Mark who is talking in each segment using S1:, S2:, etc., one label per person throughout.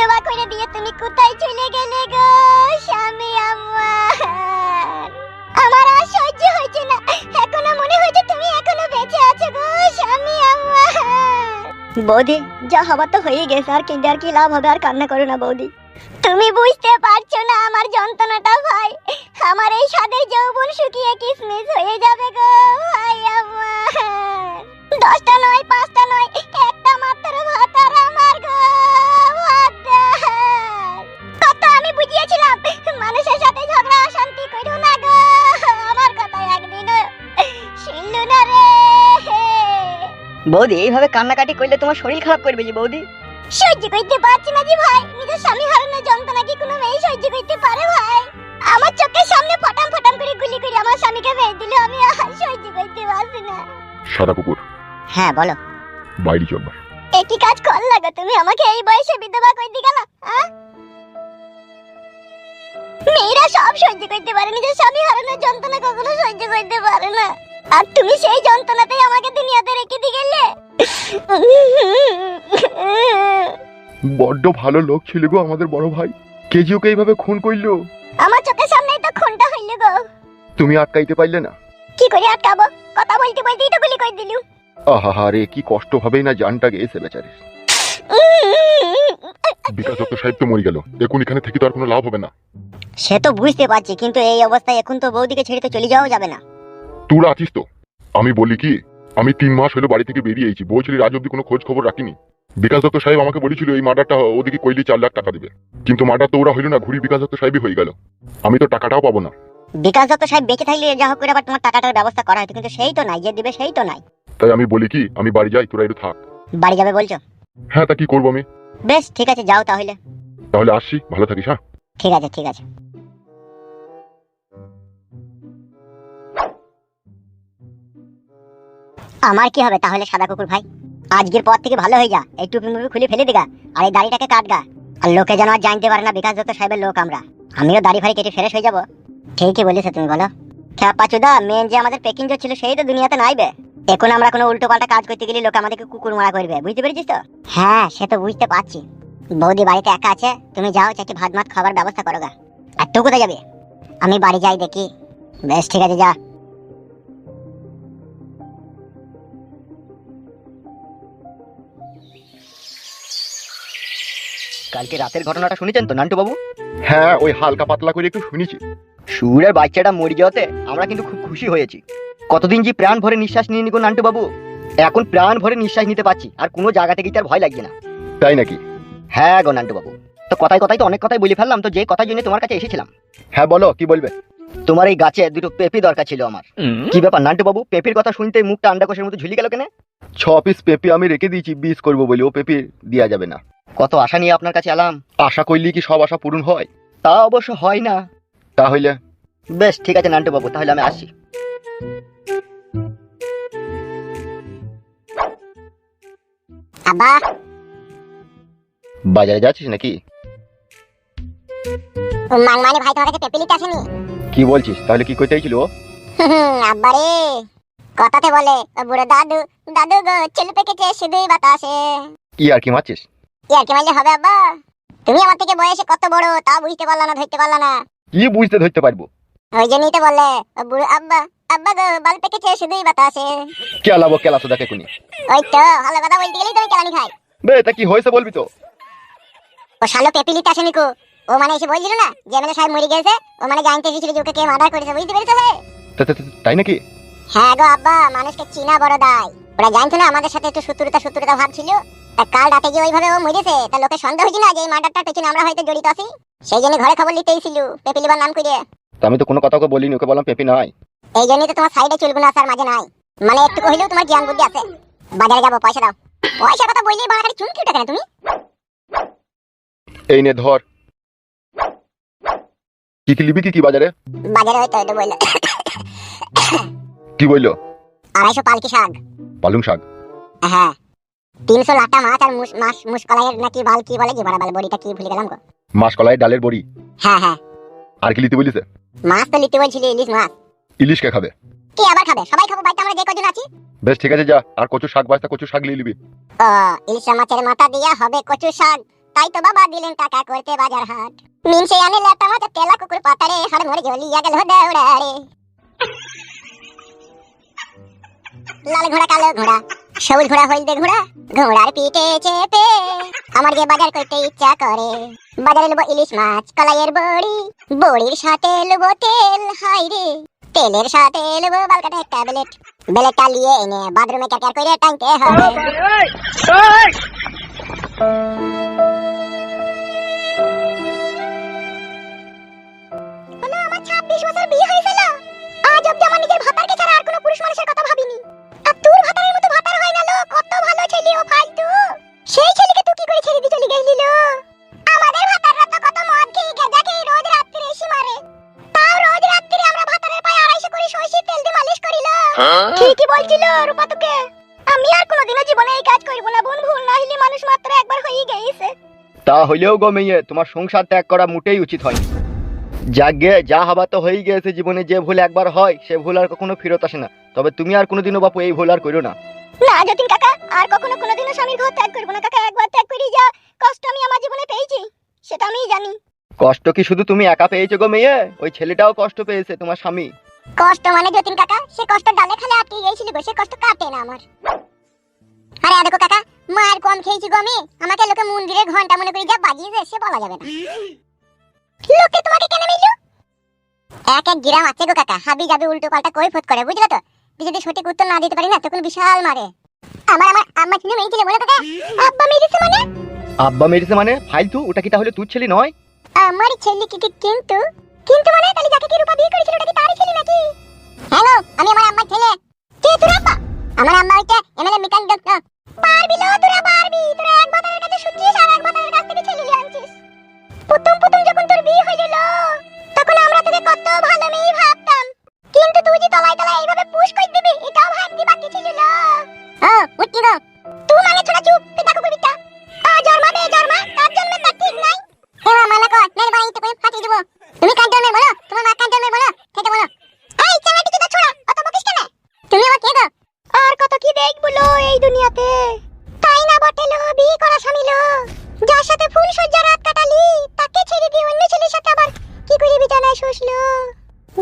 S1: বিধবা করে দিয়ে তুমি কোথায় চলে গেলে গো, স্বামী আমার? আমার আর সহ্য হয়েছে না। এখনও মনে হচ্ছে তুমি এখনও বেঁচে আছো গো, স্বামী আমার। বৌদি, যা হবার তো হয়ে গেছে, আর কিন্তু আর কি লাভ হবে, আর কান্না করো না বৌদি। তুমি বুঝতে পারছ না আমার যন্ত্রণাটা ভাই। আমার এই সাদের যৌবন শুকিয়ে কিসমিস হয়ে যাবে গো, ভাই আমার। দশটা
S2: বৌদি এইভাবে কান্নাকাটি করলে তোমার শরীর খারাপ করবে যে বৌদি?
S1: সহ্য করতে পারছি না যে ভাই। নিজের স্বামী হারানোর যন্ত্রণা কি কোনো মেয়ে সহ্য করতে পারে ভাই? আমার চোখের সামনে ফটাম ফটাম করে গুলি করে আমার স্বামীকে বের দিল আমি আর সহ্য করতে পারছি না।
S3: সাদা কুকুর।
S2: হ্যাঁ বলো।
S3: বাইরে চল না।
S1: একই কাজ কর লাগো তুমি? আমাকে এই বয়সে বিধবা করে দি গেল মেয়েরা সব সহ্য করতে পারে নিজের স্বামী হারানোর যন্ত্রণা কখনো সহ্য করতে পারে না। আর তুমি সেই যন্ত্রণাতেই আমাকে দুনিয়াতে রেখে দিয়ে গেলে।
S3: বড্ড ভালো লোক ছিল গো আমাদের বড় ভাই। কেজি ওকে এইভাবে খুন করল
S1: আমার চোখের সামনেই তো খুনটা হইল গো।
S3: তুমি আটকাইতে পারলে না?
S1: কি করে আটকাবো? কথা বলতে বলতেই তো গুলি করে দিলু
S3: আহা রে কি কষ্ট হবেই না জানটা গেছে বেচারে বিকাশ দত্ত সাহেব তো মরে গেল। দেখুন এখানে থেকে তো আর কোনো লাভ হবে না।
S2: সে তো বুঝতে পারছি কিন্তু এই অবস্থায় এখন তো বৌদিকে ছেড়ে তো চলে যাওয়া যাবে না।
S3: তোরা আছিস তো? আমি বলি কি আমি তিন মাস হলো বাড়ি থেকে বেরিয়েছি বলছিলি রাজ অব্দি কোনো খোঁজ খবর রাখিনি। বিকাশ দত্ত সাহেব আমাকে বলেছিল এই মার্ডারটা ওদিকে কইলি চার লাখ টাকা দেবে। কিন্তু মার্ডার তো ওরা হইল না ঘুরি বিকাশ দত্ত সাহেবই হয়ে গেল। আমি তো টাকাটাও পাবো না।
S2: বিকাশ দত্ত সাহেব বেঁচে থাকলে যা হোক করে আবার তোমার টাকাটার ব্যবস্থা করা হয়তো কিন্তু সেই তো নাই যে দিবে সেই তো নাই।
S3: তাই আমি বলি কি আমি বাড়ি যাই তোরা একটু থাক।
S2: বাড়ি যাবে বলছো?
S3: হ্যাঁ তা কি করব আমি?
S2: বেশ ঠিক আছে যাও তাহলে।
S3: তাহলে আসছি ভালো থাকিস হ্যাঁ?
S2: ঠিক আছে ঠিক আছে। আমার কি হবে তাহলে সাদা কুকুর ভাই? আজকের পর থেকে ভালো হয়ে যা, এই টুপি মুপি খুলে ফেলে দিগা আর এই দাড়িটাকে কাটগা আর লোকে যেন আর জানতে পারে না, বিকাশ দত্ত সাহেবের লোক আমরা। আমিও দাড়ি ফাড়ি কেটে ফ্রেশ হয়ে যাব। ঠিকই বলেছ তুমি, বলো। খ্যাপাচুদা মেন যে আমাদের পেকিং ছিল, সেই তো দুনিয়াতে নাইবে এখন আমরা কোনো উল্টো পাল্টা কাজ করতে গেলে লোক আমাদেরকে কুকুর মারা করবে, বুঝতে পেরেছিস তো? হ্যাঁ সে তো বুঝতে পারছি। বৌদি বাড়িতে একা আছে, তুমি যাও চাকি ভাত মাত খাবার ব্যবস্থা করো গা। আর তুই কোথায় যাবে? আমি বাড়ি যাই দেখি। বেশ, ঠিক আছে, যা।
S4: কালকে রাতের ঘটনাটা শুনেছেন তো নান্টু বাবু
S3: হ্যাঁ ওই হালকা পাতলা করে একটু শুনেছি।
S4: সুরের বাচ্চাটা মরে যাওয়াতে আমরা কিন্তু খুব খুশি হয়েছি। কতদিন যে প্রাণ ভরে নিঃশ্বাস নিয়ে নিগো নান্টু বাবু এখন প্রাণ ভরে নিঃশ্বাস নিতে পারছি আর কোনো জায়গা থেকে তার ভয় লাগছে না।
S3: তাই নাকি?
S4: হ্যাঁ গো নান্টু বাবু তো কথায় কথায় তো অনেক কথাই বলে ফেললাম তো যে কথার জন্য তোমার কাছে এসেছিলাম।
S3: হ্যাঁ বলো কি বলবে?
S4: তোমার এই গাছে দুটো পেপি দরকার ছিল আমার। কি ব্যাপার নান্টু বাবু পেপির কথা শুনতে মুখটা আন্ডা কোষের মতো ঝুলি গেল কেন?
S3: ছ পিস পেঁপে আমি রেখে দিয়েছি বিষ করব বলে। ও পেঁপে দেওয়া যাবে না।
S4: কত আশা নিয়ে আপনার কাছে এলাম?
S3: আশা করলি কি সব আশা পূরণ হয়?
S4: তা অবশ্য হয় না।
S3: তাহলে?
S4: বেশ ঠিক আছে নান্টু বাবু তাহলে আমি আসি
S1: আব্বা?
S3: বাজারে যাচ্ছিস নাকি?
S1: মাংমানি ভাই তোমার কাছে পেপিলিতে আসেনি?
S3: কি বলছিস? তাহলে কি করতে ছিল
S1: আব্বা রে। কথাতে বলে বুড়ো দাদু দাদু গো চুল পেকেছে শুধুই বাতাসে।
S3: কি আর কি মারছিস?
S1: কি আর কি মাইলে হবে আব্বা। তুমি আমার থেকে বয়সে কত বড় তা বুঝতে পারলা না ধরতে পারলা না।
S3: কি বুঝতে ধরতে পারব?
S1: ওই জন্যই তো বললে ও বুড়ো আব্বা আব্বা গো বাল পেকেছে শুধুই বাতাসে।
S3: কেলাবো কেলাসো দেখে কোনি
S1: ওই তো ভালো কথা বলতে গেলেই তুমি কেলানি খাই
S3: বে তা কি হয়েছে বলবি তো?
S1: ও শালো পেপিলিতে আসেনি কো। ও মানে এসে বলছিল না যে এমএলএ সাহেব মরে গেছে ও মানে জানতে এসেছিল যে ওকে কে মার্ডার করেছে বুঝতে পেরেছ হে?
S3: তাই নাকি?
S1: হ্যাঁ গো আব্বা মানুষকে চিনা বড় দায়। ওরা জানতো না আমাদের সাথে একটু শত্রুতা শত্রুতা ভাব ছিল। তা কাল রাতে যে ওইভাবে ও মরেছে তা লোকে সন্দেহ হয়েছিল যে এই মার্ডারটার পেছনে আমরা হয়তো জড়িত আছি? সেই জন্য ঘরে খবর নিতেই ছিল পেপিলিবার নাম করে
S3: তা আমি তো কোনো কথা বলিনি ওকে বললাম পেঁপে নাই
S1: এই জন্যই তো তোমার সাইডে চলবে না আসার মাঝে নাই। মানে একটু কহিলেও তোমার জ্ঞান বুদ্ধি আছে। বাজারে যাব পয়সা দাও। পয়সার কথা বললেই বাড়াকারি চুমকি উঠে কেন তুমি?
S3: এই নে ধর। কি কি লিবি কি কি বাজারে?
S1: বাজারে হয়তো এটা বলল
S3: কি বলল
S1: আড়াইশো পালকি শাক।
S3: পালং শাক।
S1: হ্যাঁ। তিনশো লাটা মাছ আর মাছ মুসকলাইয়ের নাকি বাল কি বলে কি বড় বাল বড়িটা কি ভুলে গেলাম গো?
S3: মাসকলাই ডালের বড়ি?
S1: হ্যাঁ হ্যাঁ।
S3: আর কি লিতে বলিছে?
S1: মাছ তো নিতে বলছিলি ইলিশ মাছ।
S3: ইলিশ কে খাবে?
S1: কি আবার খাবে? সবাই খাব বাড়িতে আমরা যে কজন আছি।
S3: বেশ ঠিক আছে যা। আর কচু শাক বাজতা কচু শাক লিয়ে নিবি।
S1: ইলিশ মাছের মাথা দিয়া হবে কচু শাক। তাই তো বাবা দিলেন টাকা করতে বাজার হাট। মিনসে আনে লেটা মাছ তেলা কুকুর পাতারে হাড় মরে জ্বলিয়া গেল দেউড়ারে লাল ঘোড়া কালো ঘোড়া। সবুজ ঘোড়া হলদে ঘোড়া, ঘোড়ার পিঠে চেপে। আমার যে বাজার করতে ইচ্ছা করে, বাজারে নেব ইলিশ মাছ, কলাইয়ের বড়ি, বড়ির সাথে নেব তেল হাই রে। তেলের সাথে নেব বালকাটা একটা বেলেট বেলেটটা নিয়ে এনে বাথরুমে ক্যাকার করে টানতে হবে। আমার 26 বছর বিয়ে হয়েছিল আজ অবধি আমার নিজের ঠিকই বলছিল রূপা তোকে আমি আর কোনোদিনও জীবনে এই কাজ করব না বোন ভুল না হইলে মানুষ মাত্র একবার হয়ে গেছে
S4: তা হইলেও গো মেয়ে তোমার সংসার ত্যাগ করা মোটেই উচিত হয়নি। যাগে যা হবা তো হয়েই গেছে জীবনে যে ভুল একবার হয় সে ভুল আর কখনো ফেরত আসে না। তবে তুমি আর কোনোদিনও বাপু এই ভুল আর করো না।
S1: না যতীন কাকা আর কখনো কোনোদিনও স্বামীর ঘর ত্যাগ করব না। কাকা একবার ত্যাগ করি যা কষ্ট আমি আমার জীবনে পেয়েছি সেটা আমি জানি।
S4: কষ্ট কি শুধু তুমি একা পেয়েছ গো মেয়ে? ওই ছেলেটাও কষ্ট পেয়েছে তোমার স্বামী।
S1: কষ্ট মানে যতীন কাকা সে কষ্ট ডালে খালে আটকে গিয়েছিল গো সে কষ্ট কাটে না আমার। আরে দেখো কাকা মার কম খেয়েছি গো আমি আমাকে লোকে মন্দিরের ঘণ্টা মনে করি যা বাজিয়েছে সে বলা যাবে না। লোকে তোমাকে কেন মিললো এক এক গিরাম আছে গো কাকা হাবি যাবে উল্টো পাল্টা কই ফোট করে বুঝলে তো? যদি সঠিক উত্তর না দিতে পারি না তখন বিশাল মারে। আমার আমার আম্মা ছিল মেয়েছিল বলো কাকা আব্বা মেরেছে মানে?
S4: আব্বা মেরেছে মানে? ফালতু ওটা কি তাহলে তুই ছেলে নয়?
S1: আমার ছেলে কি কি- কিন্তু কিন্তু মানে? বিয়ে করা স্বামী লো। যার সাথে ফুল সজ্জা রাত কাটালি তাকে ছেড়ে দিয়ে অন্য ছেলের সাথে আবার কি করে বিছানায় শুষলো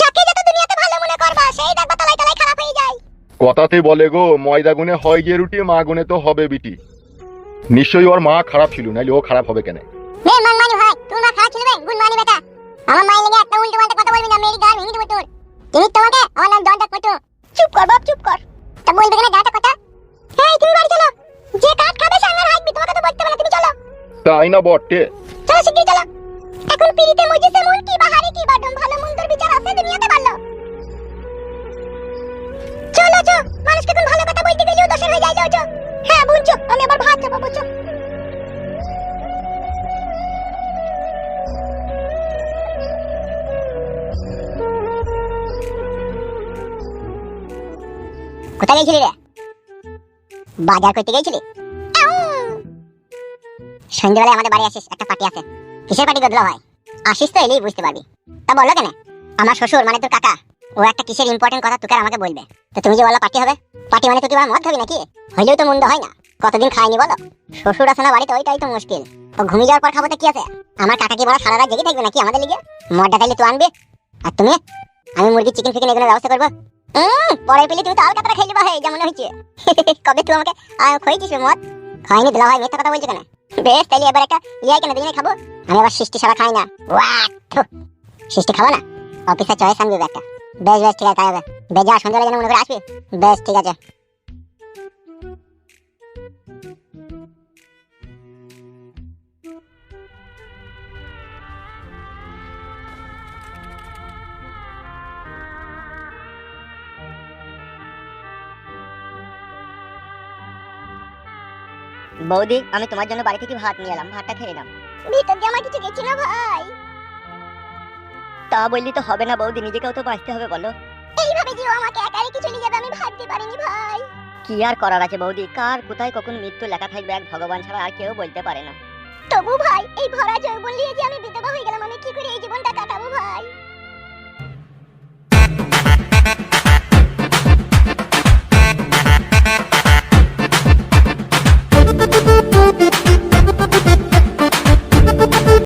S1: যাকে যত দুনিয়াতে ভালো মনে করবা সেই দেখবা তলায় তলায় খারাপ হয়ে যায়।
S3: কথাতে বলে গো ময়দা গুনে হয় গিয়ে রুটি মা গুনে তো হবে বিটি। নিশ্চয়ই ওর মা খারাপ ছিল নাইলে ও খারাপ হবে কেন?
S1: নে মাংমানি না
S3: বটে।
S1: চলো শিগগিরি চলো। এখন পিড়িতে মজলিসে মন কি, বাহারে কি বাডম ভালো মন্দর বিচার আছে, দুনিয়াতে ভালো চলো, চো, মানুষকে কোন ভালো কথা বলতে গেলেও দোষের হয়ে কোথায় গেছিলি রে? বাজার করতে গেছিলি? সন্ধ্যেবেলায় আমাদের বাড়ি আসিস, একটা পার্টি আছে। কিসের পার্টি গদলা হয় আসিস তো এলেই বুঝতে পারবি। তা বলল কেন? আমার শ্বশুর মানে তোর কাকা, ও একটা কিসের ইম্পর্টেন্ট কথা তোকে আমাকে বলবে? তো তুমি যে বললা পার্টি হবে? পার্টি মানে তো আমার মদ খাবি নাকি? হইলেও তো মন্দ হয় না। কতদিন খাইনি বলো? শ্বশুর আছে না বাড়িতে ওইটাই তো মুশকিল। ও ঘুমিয়ে যাওয়ার পর খাব তো কি আছে? আমার কাকা কি বলা সারা রাত জেগে থাকবে নাকি আমাদের লিগে? মদটা তাইলে তুই আনবি। আর তুমি? আমি মুরগি চিকেন ফিকেন এগুলো ব্যবস্থা করব। হুম পরে পেলে তুমি তো আলকাতরা লিবা হয় যেমন হয়েছে কবে তুই আমাকে? রে মদ। খাইনি দিলা ভাই, মিথ্যা কথা বলছো কেন? বেশ, তাইলে এবার একটা ইয়াই কেন দুজনে খাব। আমি আবার সৃষ্টি সারা খাই না। সৃষ্টি খাব না? অফিসে চয়েস আনবি একটা। বেশ বেশ, ঠিক আছে বেজা সন্ধ্যাবেলা যেন মনে করে আসবি। বেশ, ঠিক আছে।
S2: বৌদি আমি তোমার জন্য বাড়ি থেকে ভাত নিয়ে এলাম ভাতটা খেয়ে নিলাম
S1: ভিতর দিয়ে আমার কিছু গেছি না ভাই।
S2: তা বললি তো হবে না বৌদি নিজেকেও তো বাঁচতে হবে বলো।
S1: এইভাবে যে ও আমাকে একা রেখে চলে যাবে আমি ভাবতে পারিনি ভাই।
S2: কি আর করার আছে বৌদি কার কোথায় কখন মৃত্যু লেখা থাকবে এক ভগবান ছাড়া আর কেউ বলতে পারে না।
S1: তবু ভাই এই ভরা যৌবন নিয়ে যে আমি বিধবা হয়ে গেলাম আমি কি করে এই